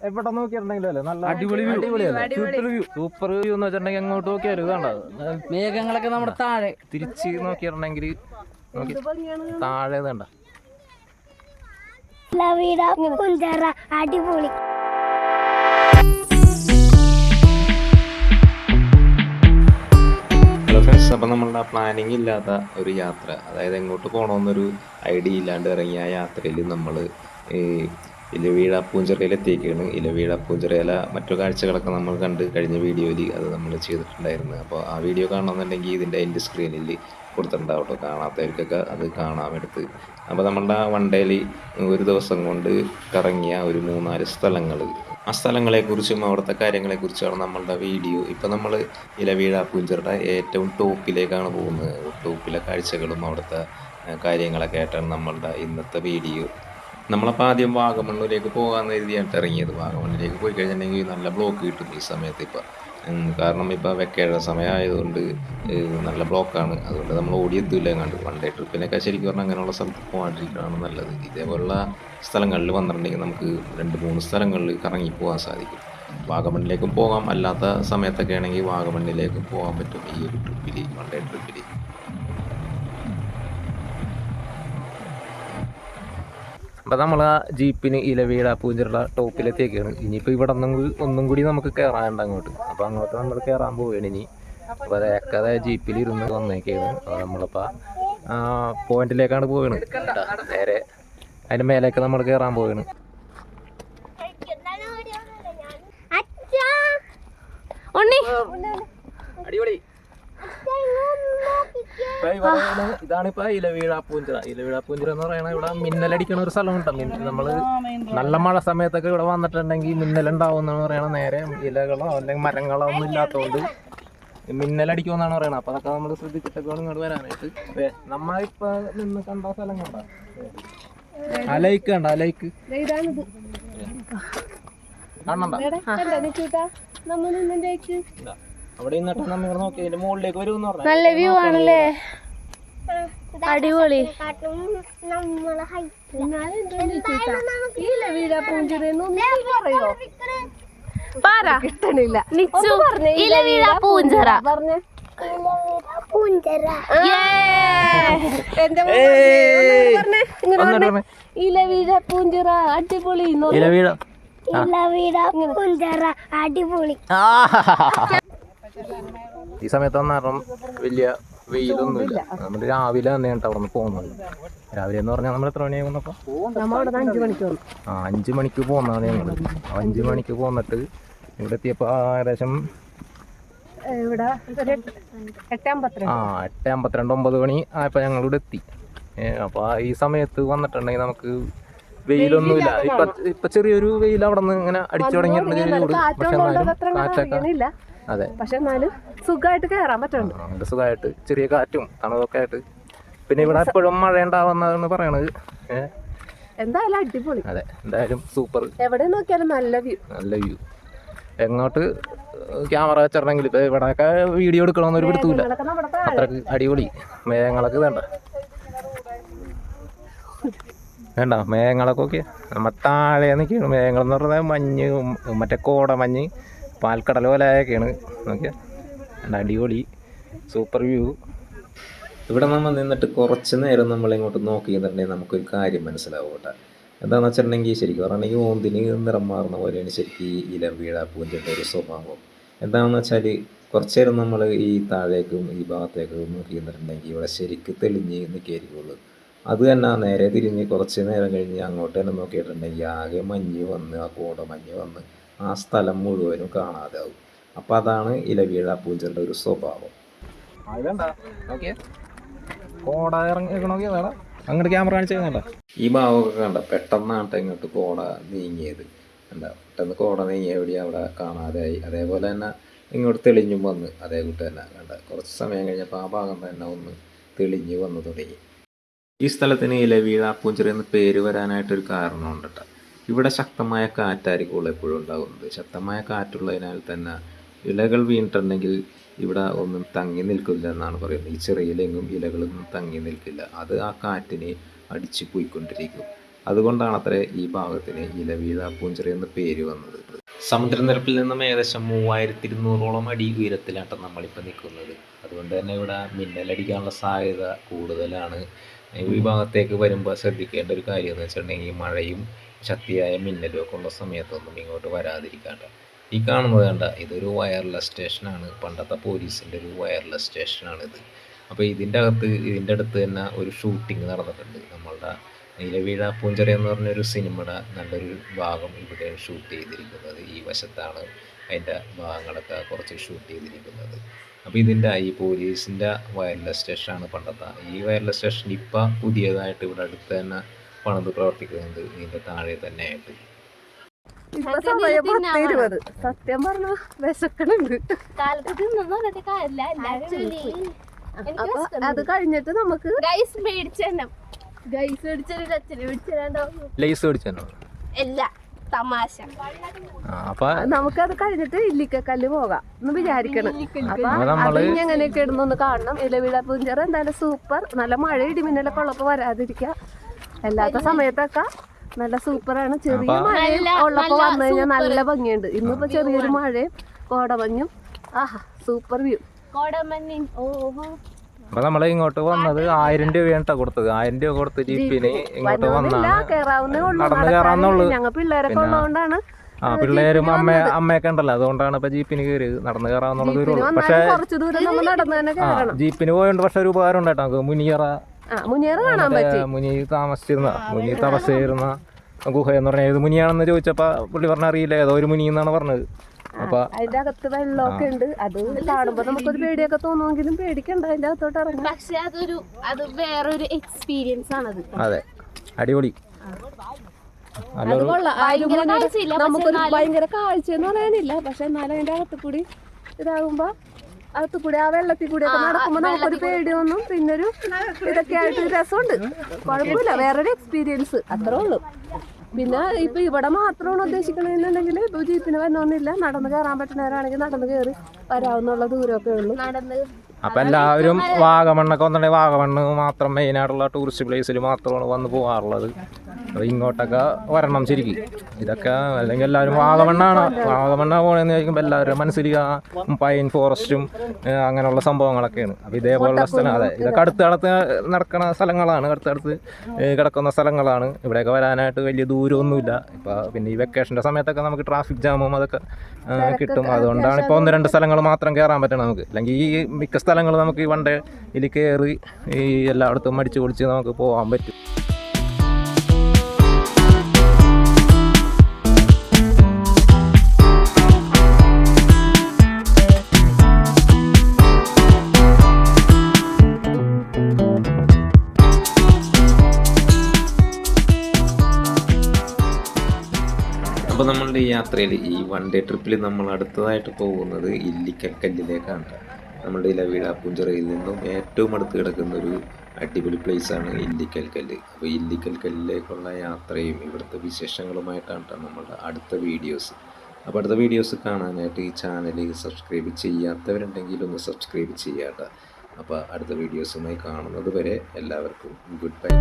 എവിടെ നോക്കിയിട്ടുണ്ടെങ്കിലും അല്ലേ? നല്ല അടിപൊളി view. വ്യൂ സൂപ്പർ വ്യൂ എന്ന് വെച്ചിട്ടുണ്ടെങ്കിൽ അങ്ങോട്ട് നോക്കിയാലും മേഘങ്ങളൊക്കെ നമ്മുടെ താഴെ. തിരിച്ച് നോക്കിയിട്ടുണ്ടെങ്കിൽ നോക്കി. താഴെ കുഞ്ചറ അടിപൊളി ഫ്രണ്ട്സ് നമ്മളുടെ പ്ലാനിങ് ഇല്ലാത്ത ഒരു യാത്ര അതായത് എങ്ങോട്ട് പോകണമെന്നൊരു ഐഡിയ ഇല്ലാണ്ട് ഇറങ്ങിയ ആ യാത്രയിൽ നമ്മൾ ഇലവീഴ പൂഞ്ചിറയിൽ എത്തിയേക്കാണ് ഇലവീഴ പൂഞ്ചിറയിലെ മറ്റു കാഴ്ചകളൊക്കെ നമ്മൾ കണ്ട് കഴിഞ്ഞ വീഡിയോയിൽ അത് നമ്മൾ ചെയ്തിട്ടുണ്ടായിരുന്നു. അപ്പോൾ ആ വീഡിയോ കാണണമെന്നുണ്ടെങ്കിൽ ഇതിന്റെ എൻഡ് സ്ക്രീനിൽ കൊടുത്തിട്ടുണ്ടാവും കേട്ടോ. കാണാത്തവർക്കൊക്കെ അത് കാണാൻ എടുത്ത് അപ്പോൾ നമ്മളുടെ വൺ ഡേയിൽ ഒരു ദിവസം കൊണ്ട് കറങ്ങിയ ഒരു മൂന്നാൽ സ്ഥലങ്ങൾ. ആ സ്ഥലങ്ങളെക്കുറിച്ചും അവിടുത്തെ കാര്യങ്ങളെക്കുറിച്ചാണ് നമ്മളുടെ വീഡിയോ. ഇപ്പോൾ നമ്മൾ ഇലവീഴ പൂഞ്ചിറയുടെ ഏറ്റവും ടോപ്പിലേക്കാണ് പോകുന്നത്. ടോപ്പിലെ കാഴ്ചകളും അവിടുത്തെ കാര്യങ്ങളൊക്കെ ആയിട്ടാണ് നമ്മളുടെ ഇന്നത്തെ വീഡിയോ. നമ്മളപ്പോൾ ആദ്യം വാഗമണ്ണൂരേക്ക് പോകാമെന്ന് കരുതിയായിട്ട് ഇറങ്ങിയത്. വാഗമണ്ണിലേക്ക് പോയി കഴിഞ്ഞിട്ടുണ്ടെങ്കിൽ നല്ല ബ്ലോക്ക് കിട്ടും ഈ സമയത്ത് ഇപ്പം. കാരണം ഇപ്പോൾ വെക്കേഴ സമയമായതുകൊണ്ട് നല്ല ബ്ലോക്കാണ് അതുകൊണ്ട് നമ്മൾ ഓടിയെത്തില്ല കണ്ട് വൺ ഡേ ട്രിപ്പിനൊക്കെ ശരിക്കും പറഞ്ഞാൽ അങ്ങനെയുള്ള സ്ഥലത്ത് പോകാണ്ടിരിക്കുകയാണ് നല്ലത്. ഇതേപോലുള്ള സ്ഥലങ്ങളിൽ വന്നിട്ടുണ്ടെങ്കിൽ നമുക്ക് രണ്ട് മൂന്ന് സ്ഥലങ്ങളിൽ കറങ്ങി പോകാൻ സാധിക്കും. വാഗമണ്ണിലേക്കും പോകാം. അല്ലാത്ത സമയത്തൊക്കെ ആണെങ്കിൽ വാഗമണ്ണിലേക്കും പോകാൻ പറ്റും ഈ ഒരു ട്രിപ്പിൽ വൺ ഡേ ട്രിപ്പിൽ അപ്പൊ നമ്മൾ ആ ജീപ്പിന് ഇലവീഴ പൂഞ്ചിറ ടോപ്പിലെത്തിയേക്കാണ്. ഇനിയിപ്പോൾ ഇവിടെ ഒന്നും ഒന്നും കൂടി നമുക്ക് കയറാനുണ്ട് അങ്ങോട്ട്. അപ്പോൾ അങ്ങോട്ട് നമ്മൾ കയറാൻ പോവുകയാണ് ഇനി. അപ്പോൾ അതൊക്കെ ജീപ്പിൽ ഇരുന്ന് വന്നേക്കാണ്. അപ്പോൾ നമ്മളിപ്പോൾ ആ പോയിന്റിലേക്കാണ് പോവുകയാണ്. കേട്ടോ നേരെ അതിന്റെ മേലേക്ക് നമ്മൾ കയറാൻ പോവുകയാണ്. അടിപൊളി. ഇതാണിപ്പോ ഇലവീഴ പൂഞ്ചിറ. ഇലവീഴ പൂഞ്ചിറ എന്ന് പറയുന്നത് ഇവിടെ മിന്നലടിക്കണ ഒരു സ്ഥലം കേട്ടോ നമ്മൾ നല്ല മഴ സമയത്തൊക്കെ ഇവിടെ വന്നിട്ടുണ്ടെങ്കിൽ മിന്നലുണ്ടാവും എന്നാണ് പറയണത് നേരെ ഇലകളോ അല്ലെങ്കിൽ മരങ്ങളോ ഒന്നും ഇല്ലാത്തതുകൊണ്ട് മിന്നലടിക്കുമെന്നാണ് പറയണത് അപ്പൊ അതൊക്കെ നമ്മൾ ശ്രദ്ധിച്ചിട്ടൊക്കെ ഇങ്ങോട്ട് വരാനായിട്ട്. നമ്മളിപ്പോ നിന്ന് കണ്ട സ്ഥലം കണ്ട? അലൈക്ക് കണ്ട? അലൈക്ക് ഇതാണിത് കാണണ്ട. അവിടെ നിന്നിട്ട് നമ്മൾ ഇവിടെ നോക്കി ഇതിന്റെ മുകളിലേക്ക് വരും നല്ല വ്യൂ ആണല്ലേ? അടിപൊളി. പറ. കിട്ടണില്ല. നിച്ചു ഇലവീഴ പൂഞ്ചറ. പറഞ്ഞേ. ഇലവീഴ പൂഞ്ചറ അടിപൊളി. ഇലവീഴ പൂഞ്ചറ. അടിപൊളി. ഈ സമയത്ത് വന്നാലും വലിയ വെയിലൊന്നുമില്ല. നമ്മൾ രാവിലെ തന്നെ കേട്ടോ അവിടെ നിന്ന് പോകുന്നത്. രാവിലെ എന്ന് പറഞ്ഞാൽ നമ്മൾ എത്ര മണിയായി വന്നപ്പോൾ ആ അഞ്ച് മണിക്ക് പോകുന്നതാണ് ഞങ്ങൾ. അഞ്ച് മണിക്ക് പോന്നിട്ട് ഇവിടെ എത്തിയപ്പോൾ ഏകദേശം ആ എട്ട് അമ്പത്തിരണ്ട് ഒമ്പത് മണി ആയപ്പോൾ ഞങ്ങൾ ഇവിടെ എത്തി അപ്പോൾ ഈ സമയത്ത് വന്നിട്ടുണ്ടെങ്കിൽ നമുക്ക് വെയിലൊന്നുമില്ല. ഇപ്പൊ ഇപ്പൊ ചെറിയൊരു വെയിൽ അവിടെ നിന്ന് ഇങ്ങനെ അടിച്ചു തുടങ്ങിയിട്ടുണ്ട് ചൂട്. പക്ഷെ എന്നാലും കാറ്റൊക്കെ അതെ. പക്ഷെ എന്നാലും സുഖമായിട്ട് കയറാൻ പറ്റുന്നുണ്ട്. സുഖമായിട്ട്. ചെറിയ കാറ്റും തണുതൊക്കെ ആയിട്ട്. പിന്നെ ഇവിടെ എപ്പോഴും മഴ ഉണ്ടാവുന്നതെന്ന് പറയണത്. ഏഹ് എന്തായാലും അടിപൊളി. അതെ എന്തായാലും സൂപ്പർ. എവിടെ നോക്കിയാലും നല്ല വ്യൂ. നല്ല വ്യൂ. എങ്ങോട്ട് ക്യാമറ വെച്ചിട്ടുണ്ടെങ്കിൽ ഇപ്പൊ ഇവിടെയൊക്കെ വീഡിയോ എടുക്കണമെന്നൊരു പിടുത്തൂല നമ്മുടെ താഴെ. അത്രയ്ക്ക് അടിപൊളി. മേഘങ്ങളൊക്കെ വേണ്ട. വേണ്ട മേഘങ്ങളൊക്കെ ഓക്കെ നമ്മ താഴെ നിൽക്കുകയാണ്. മേഘങ്ങൾ എന്ന് പറഞ്ഞാൽ മഞ്ഞ് മറ്റേ കോട മഞ്ഞ് പാൽക്കടൽ പോലെയൊക്കെയാണ് നോക്കിയാ. വേണ്ട അടിപൊളി. Super view. ഇവിടെ നമ്മൾ നിന്നിട്ട് കുറച്ച് നേരം നമ്മൾ ഇങ്ങോട്ട് നോക്കി നിന്നിട്ടുണ്ടെങ്കിൽ നമുക്കൊരു കാര്യം മനസ്സിലാവും കേട്ടോ. എന്താണെന്ന് വെച്ചിട്ടുണ്ടെങ്കിൽ ശരിക്കും പറഞ്ഞിട്ടുണ്ടെങ്കിൽ ഓന്തിന് നിറം മാറുന്ന പോലെയാണ് ശരിക്കും ഈ ഇലം വീഴ പൂഞ്ചിന്റെ ഒരു സ്വഭാവം. എന്താണെന്ന് വെച്ചാൽ കുറച്ച് നേരം നമ്മൾ ഈ താഴേക്കും ഈ ഭാഗത്തേക്കും നോക്കി നിന്നിട്ടുണ്ടെങ്കിൽ ഇവിടെ ശരിക്ക് തെളിഞ്ഞ് നിൽക്കായിരിക്കുള്ളൂ അത് തന്നെ നേരെ തിരിഞ്ഞ് കുറച്ച് നേരം കഴിഞ്ഞ് അങ്ങോട്ട് തന്നെ നോക്കിയിട്ടുണ്ടെങ്കിൽ ആകെ മഞ്ഞ് വന്ന് ആ കോട മഞ്ഞ് വന്ന് ആ സ്ഥലം മുഴുവനും കാണാതാവും. അപ്പൊ അതാണ് ഇലവീഴ പൂഞ്ചിന്റെ ഒരു സ്വഭാവം. കോട ഇറങ്ങി അങ്ങോട്ട് ക്യാമറ കാണിച്ചു ഈ മാവൊക്കെ കണ്ട? പെട്ടെന്നാണ് ഇങ്ങോട്ട് കോട നീങ്ങിയത്. എന്താ പെട്ടെന്ന് കോട നീങ്ങിയ എവിടെ അവിടെ കാണാതെയായി അതേപോലെ തന്നെ ഇങ്ങോട്ട് തെളിഞ്ഞും വന്ന്. അതേ കൂട്ട് തന്നെ കണ്ട? കുറച്ച് സമയം കഴിഞ്ഞപ്പോൾ ആ ഭാഗം തന്നെ ഒന്ന് തെളിഞ്ഞ് വന്നു തുടങ്ങി. ഈ സ്ഥലത്തിന് ഇലവീഴ പൂഞ്ചിറ എന്ന് പേര് വരാനായിട്ടൊരു കാരണമുണ്ട് കേട്ടോ. ഇവിടെ ശക്തമായ കാറ്റായിരിക്കും എപ്പോഴും ഉണ്ടാകുന്നത്. ശക്തമായ കാറ്റുള്ളതിനാൽ തന്നെ ഇലകൾ വീണിട്ടുണ്ടെങ്കിൽ ഇവിടെ ഒന്നും തങ്ങി നിൽക്കില്ല എന്നാണ് പറയുന്നത്. ഈ ചെറിയ ഇലയെങ്കിലും ഇലകളൊന്നും തങ്ങി നിൽക്കില്ല. അത് ആ കാറ്റിനെ അടിച്ചു പോയിക്കൊണ്ടിരിക്കും. അതുകൊണ്ടാണ് അത്ര ഈ ഭാഗത്തിന് ഇലവീഴ പൂഞ്ചിറ എന്ന പേര് വന്നത്. സമുദ്രനിരപ്പിൽ നിന്നും ഏകദേശം മൂവായിരത്തി ഇരുന്നൂറോളം അടി ഉയരത്തിലാണ് നമ്മളിപ്പോൾ നിൽക്കുന്നത്. അതുകൊണ്ട് തന്നെ ഇവിടെ മിന്നലടിക്കാനുള്ള സാധ്യത കൂടുതലാണ്. ഈ ഭാഗത്തേക്ക് വരുമ്പോൾ ശ്രദ്ധിക്കേണ്ട ഒരു കാര്യം എന്ന് വെച്ചിട്ടുണ്ടെങ്കിൽ മഴയും ശക്തിയായ മിന്നലും ഒക്കെ ഉള്ള സമയത്തൊന്നും ഇങ്ങോട്ട് വരാതിരിക്കാണ്ട. ഈ കാണുന്നത് കണ്ട ഇതൊരു വയർലെസ് സ്റ്റേഷനാണ് പണ്ടത്തെ പോലീസിന്റെ ഒരു വയർലെസ് സ്റ്റേഷനാണിത് അപ്പോൾ ഇതിന്റെ അകത്ത് ഇതിന്റെ അടുത്ത് തന്നെ ഒരു ഷൂട്ടിംഗ് നടന്നിട്ടുണ്ട്. നമ്മളുടെ നീലവീഴ പൂഞ്ചിറ എന്ന് പറഞ്ഞൊരു സിനിമയുടെ നല്ലൊരു ഭാഗം ഇവിടെ ഷൂട്ട് ചെയ്തിരിക്കുന്നത്. ഈ വശത്താണ് അതിന്റെ ഭാഗങ്ങളൊക്കെ കുറച്ച് ഷൂട്ട് ചെയ്തിരിക്കുന്നത്. അപ്പോൾ ഇതിന്റെ ഈ പോലീസിന്റെ വയർലെസ് സ്റ്റേഷനാണ് പണ്ടത്തെ. ഈ വയർലെസ് സ്റ്റേഷൻ ഇപ്പം പുതിയതായിട്ട് ഇവിടെ അടുത്ത് തന്നെ പണിത് പ്രവർത്തിക്കുന്നത് ഇതിന്റെ താഴെ തന്നെ ആയിട്ട്. ഇപ്പൊ സമയം പത്ത് ഇരുപത്. സത്യം പറഞ്ഞ വിശക്കണുണ്ട് അപ്പൊ അത് കഴിഞ്ഞിട്ട് നമുക്ക് നമുക്കത് കഴിഞ്ഞിട്ട് ഇല്ലിക്കക്കല്ല് പോകാം എന്ന് വിചാരിക്കണം. അപ്പൊ എങ്ങനെയൊക്കെ ഇടുന്നൊന്ന് കാണണം. ഇലവിള പൂഞ്ചിറ എന്തായാലും സൂപ്പർ. നല്ല മഴ ഇടിമിന്നലൊക്കെ ഉള്ളപ്പോ വരാതിരിക്കുക അല്ലാത്ത സമയത്തൊക്കെ നല്ല സൂപ്പറാണ്. ചെറിയ മഴ മഴയും ഉള്ളപ്പോ വന്നു കഴിഞ്ഞാൽ നല്ല ഭംഗിയുണ്ട്. ഇന്നിപ്പോ ചെറിയൊരു മഴയും കോടമഞ്ഞും ആഹാ സൂപ്പർ വ്യൂ. കോടമഞ്ഞിൻ ഓഹോ അപ്പൊ നമ്മളെ ഇങ്ങോട്ട് വന്നത് ആയിരം രൂപയാണ് കേട്ടോ കൊടുത്തത്. ആയിരം രൂപ കൊടുത്ത് ജീപ്പിന് ഇങ്ങോട്ട് വന്നാണ്. ആ പിള്ളേരും അമ്മ അമ്മയൊക്കെ ഉണ്ടല്ലോ. അതുകൊണ്ടാണ് ഇപ്പൊ ജീപ്പിന് കയറിയത് നടന്ന് കയറാന്നുള്ള ദൂരമുള്ളൂ പക്ഷെ ജീപ്പിന് പോയോണ്ട് പക്ഷെ ഒരു ഉപകാരം ഉണ്ടായിട്ടോ നമുക്ക് മുനിയറ ആ മുന്നേറ് കാണാൻ പറ്റി. മുനി താമസിച്ചിരുന്ന മുനി താമസിച്ചിരുന്ന ഗുഹ എന്ന് പറഞ്ഞാൽ ഏത് മുനിയാണെന്ന് ചോദിച്ചപ്പോ പുള്ളി പറഞ്ഞ അറിയില്ല ഏതോ ഒരു മുനി എന്നാണ് പറഞ്ഞത്. അപ്പൊ അതിന്റെ അകത്ത് വെള്ളമൊക്കെ ഉണ്ട്. അത് കാണുമ്പോ നമുക്കൊരു പേടിയൊക്കെ തോന്നുമെങ്കിലും പേടിക്കണ്ട അതിന്റെ അകത്തോട്ട് ഇറങ്ങും. പക്ഷെ അതൊരു അത് വേറൊരു എക്സ്പീരിയൻസ് ആണത്. അതെ. അടിപൊളി. നമുക്കൊരു ഭയങ്കര കാഴ്ച എന്ന് പറയാനില്ല. പക്ഷെ എന്നാലും അതിന്റെ അകത്ത് കൂടി ഇതാകുമ്പോ അകത്ത് കൂടി ആ വെള്ളത്തിൽ കൂടി ഒക്കെ നടക്കുമ്പോ നമുക്കൊരു പേടിയൊന്നും പിന്നൊരു ഇതൊക്കെ ആയിട്ട് രസമുണ്ട്. കുഴപ്പമില്ല വേറൊരു എക്സ്പീരിയൻസ് അത്രേ ഉള്ളൂ. പിന്നെ ഇപ്പൊ ഇവിടെ മാത്രമാണ് ഉദ്ദേശിക്കണമെന്നുണ്ടെങ്കിൽ ഇപ്പൊ ജീപ്പിന് വന്നൊന്നുമില്ല നടന്ന് കയറാൻ പറ്റുന്നവരാണെങ്കിൽ നടന്ന് കയറി വരാവുന്നുള്ള ദൂരമൊക്കെ ഉള്ളൂ. നടന്ന്. അപ്പൊ എല്ലാവരും വാഗമണ്ണൊക്കെ വന്നിട്ടുണ്ടെങ്കിൽ വാഗമണ്ണ് മാത്രം മെയിനായിട്ടുള്ള ടൂറിസ്റ്റ് പ്ലേസിൽ മാത്രമാണ് വന്ന് പോകാറുള്ളത്. അപ്പോൾ ഇങ്ങോട്ടൊക്കെ വരണം ശരിക്കും. ഇതൊക്കെ അല്ലെങ്കിൽ എല്ലാവരും വാഗമണ്ണാണ്. വാഗമണ്ണ പോകണമെന്ന് ചോദിക്കുമ്പോൾ എല്ലാവരും മനസ്സിലിക പൈൻ ഫോറസ്റ്റും അങ്ങനെയുള്ള സംഭവങ്ങളൊക്കെയാണ്. അപ്പോൾ ഇതേപോലുള്ള സ്ഥലം അതെ ഇതൊക്കെ അടുത്തടുത്ത് നടക്കുന്ന സ്ഥലങ്ങളാണ്. അടുത്തടുത്ത് കിടക്കുന്ന സ്ഥലങ്ങളാണ്. ഇവിടെയൊക്കെ വരാനായിട്ട് വലിയ ദൂരമൊന്നുമില്ല. ഇപ്പോൾ പിന്നെ ഈ വെക്കേഷന്റെ സമയത്തൊക്കെ നമുക്ക് ട്രാഫിക് ജാമും അതൊക്കെ കിട്ടും. അതുകൊണ്ടാണ് ഇപ്പോൾ ഒന്ന് രണ്ട് സ്ഥലങ്ങൾ മാത്രം കയറാൻ പറ്റണം നമുക്ക്. അല്ലെങ്കിൽ ഈ മിക്ക സ്ഥലങ്ങൾ നമുക്ക് ഈ വണ്ടേ ഇതിൽ കയറി ഈ എല്ലായിടത്തും മടിച്ച് പൊളിച്ച് നമുക്ക് പോകാൻ പറ്റും. യാത്രയിൽ ഈ വൺ ഡേ ട്രിപ്പിൽ നമ്മൾ അടുത്തതായിട്ട് പോകുന്നത് ഇല്ലിക്കക്കല്ലിലേക്കാണ്. നമ്മുടെ ഇലവീഴ പുഞ്ചിറയിൽ നിന്നും ഏറ്റവും അടുത്ത് കിടക്കുന്ന ഒരു അടിപൊളി പ്ലേസാണ് ഇല്ലിക്കൽ കല്ല് അപ്പോൾ ഇല്ലിക്കൽ കല്ലിലേക്കുള്ള യാത്രയും ഇവിടുത്തെ വിശേഷങ്ങളുമായിട്ടാണ് ട്ടോ നമ്മുടെ അടുത്ത വീഡിയോസ് അപ്പോൾ അടുത്ത വീഡിയോസ് കാണാനായിട്ട് ഈ ചാനൽ സബ്സ്ക്രൈബ് ചെയ്യാത്തവരുണ്ടെങ്കിൽ ഒന്ന് സബ്സ്ക്രൈബ് ചെയ്യാട്ടോ അപ്പോൾ അടുത്ത വീഡിയോസുമായി കാണുന്നത് വരെ എല്ലാവർക്കും ഗുഡ് ബൈ